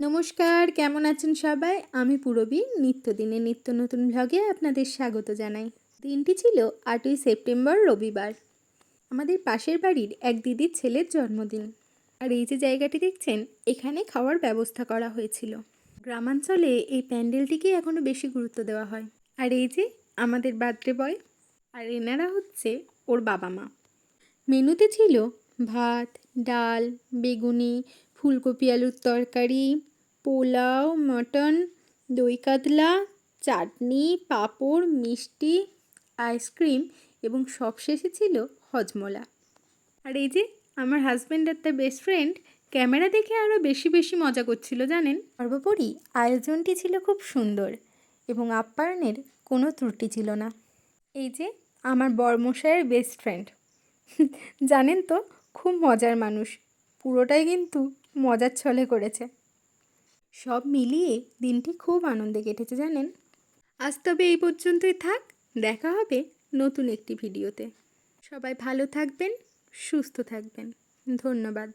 নমস্কার, কেমন আছেন সবাই? আমি পুরবী নিত্যদিনে নিত্য নতুন ভ্লগে আপনাদের স্বাগত জানাই। দিনটি ছিল আটই সেপ্টেম্বর, রবিবার। আমাদের পাশের বাড়ির এক দিদির ছেলের জন্মদিন। আর এই যে জায়গাটি দেখছেন, এখানে খাওয়ার ব্যবস্থা করা হয়েছিল। গ্রামাঞ্চলে এই প্যান্ডেলটিকে এখনও বেশি গুরুত্ব দেওয়া হয়। আর এই যে আমাদের বার্থডে বয়, আর এনারা হচ্ছে ওর বাবা মা। মেনুতে ছিল ভাত, ডাল, বেগুনি, ফুলকপি, আলুর তরকারি পোলাও, মটন, দই কাতলা, চাটনি, পাঁপড়, মিষ্টি, আইসক্রিম এবং সবশেষে ছিল হজমোলা। আর এই যে আমার হাজব্যান্ড আর তার বেস্ট ফ্রেন্ড ক্যামেরা দেখে আরও বেশি বেশি মজা করছিল, জানেন? সর্বোপরি আয়োজনটি ছিল খুব সুন্দর এবং আপ্যায়নের কোনো ত্রুটি ছিল না। এই যে আমার বর্মশায়ের বেস্ট ফ্রেন্ড জানেন তো, খুব মজার মানুষ। পুরোটাই কিন্তু মজার ছলে করেছে। সব মিলিয়ে দিনটি খুব আনন্দে কেটেছে, জানেন? আজ তবে এই পর্যন্তই থাক, দেখা হবে নতুন একটি ভিডিওতে। সবাই ভালো থাকবেন, সুস্থ থাকবেন। ধন্যবাদ।